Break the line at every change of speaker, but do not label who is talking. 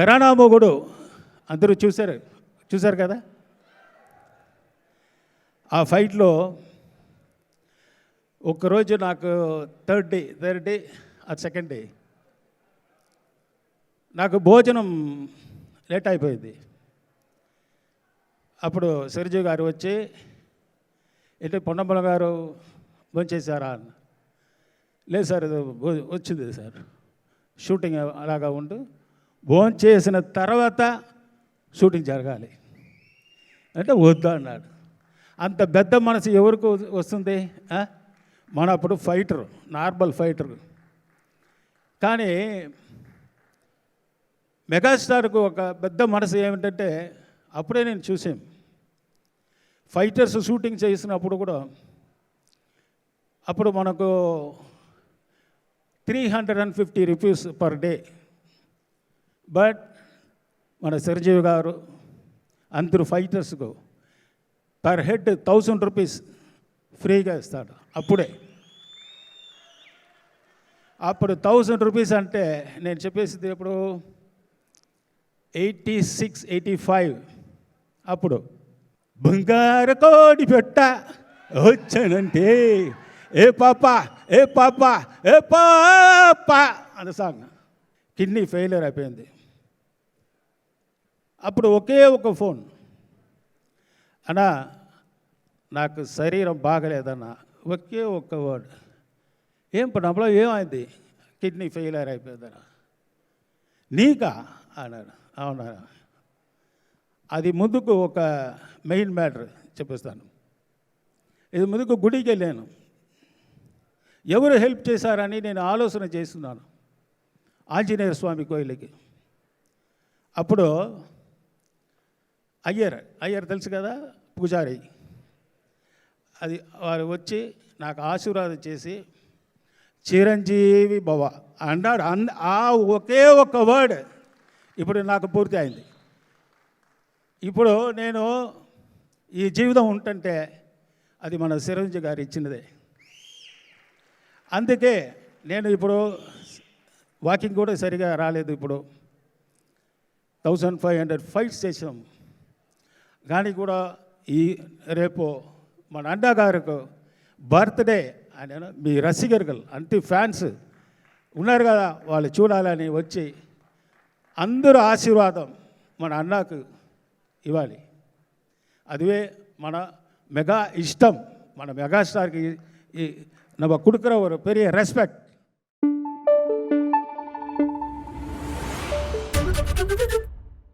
గరానా మొగుడు అందరూ చూశారు చూశారు కదా? ఆ ఫైట్లో ఒకరోజు నాకు థర్డ్ డే థర్డ్ డే ఆ సెకండ్ డే. నాకు భోజనం లేట్ అయిపోయింది. అప్పుడు సిరిజు గారు వచ్చి ఏంటి పొన్నమ్మల గారు భోంచేశారా అన్న. లేదు సార్ ఇది వచ్చింది సార్. షూటింగ్ అలాగా ఉంటూ భోంచేసిన తర్వాత షూటింగ్ జరగాలి. అంటే వద్దు అన్నాడు. అంత పెద్ద మనసు ఎవరికి వస్తుంది? మన అప్పుడు ఫైటర్ నార్మల్ ఫైటర్. కానీ మెగాస్టార్కు ఒక పెద్ద మనసు ఏమిటంటే అప్పుడే నేను చూసాం ఫైటర్స్ షూటింగ్ చేసినప్పుడు కూడా అప్పుడు మనకు three hundred and fifty rupees per day but మన చిరంజీవి గారు అందరు ఫైటర్స్కు పర్ హెడ్ థౌసండ్ రూపీస్ ఫ్రీగా ఇస్తాడు అప్పుడే. అప్పుడు థౌసండ్ రూపీస్ అంటే నేను చెప్పేసింది ఇప్పుడు ఎయిటీ సిక్స్ ఎయిటీ ఫైవ్ అప్పుడు. బంగారు కోడి పెట్ట వచ్చానంటే ఏ పాప ఏ పాప ఏ పాప అన్న సాంగ్. కిడ్నీ ఫెయిలియర్ అయిపోయింది. అప్పుడు ఒకే ఒక ఫోన్. అన్నా నాకు శరీరం బాగలేదన్న ఒకే ఒక్క వర్డ్. ఏం పనప్పుడు ఏమైంది? కిడ్నీ ఫెయిలర్ అయిపోయిందన్న. నీకా? అన్నాడు అవునా అది ముందుకు ఒక మెయిన్ మ్యాటర్ చెప్పిస్తాను. ఇది ముందుకు గుడికి వెళ్ళాను. ఎవరు హెల్ప్ చేశారని నేను ఆలోచన చేస్తున్నాను. ఆంజనేయ స్వామి కోయిలకి. అప్పుడు అయ్యర్. అయ్యర్ తెలుసు కదా పూజారి. అది వారు వచ్చి నాకు ఆశీర్వాదం చేసి చిరంజీవి భవ అన్నాడు. అన్ ఆ ఒకే ఒక వర్డ్ ఇప్పుడు నాకు పూర్తి అయింది. ఇప్పుడు నేను ఈ జీవితం ఉంటుంటే అది మన చిరంజీవి గారు ఇచ్చినదే. అందుకే నేను ఇప్పుడు వాకింగ్ కూడా సరిగా రాలేదు ఇప్పుడు. థౌజండ్ ఫైవ్ హండ్రెడ్ ఫైట్స్ చేసాము కానీ కూడా ఈ రేపు మన అన్నా గారికి బర్త్డే ఆయన మీ రసిగర్గల్ అంతే ఫ్యాన్స్ ఉన్నారు కదా వాళ్ళు చూడాలని వచ్చి అందరూ ఆశీర్వాదం మన అన్నకు ఇవ్వాలి அதுவே మన மெகா இஷ்டம் మన மெகாஸ்டாருக்கு இ- நம்ம கொடுக்குற ஒரு பெரிய ரெஸ்பெக்ட்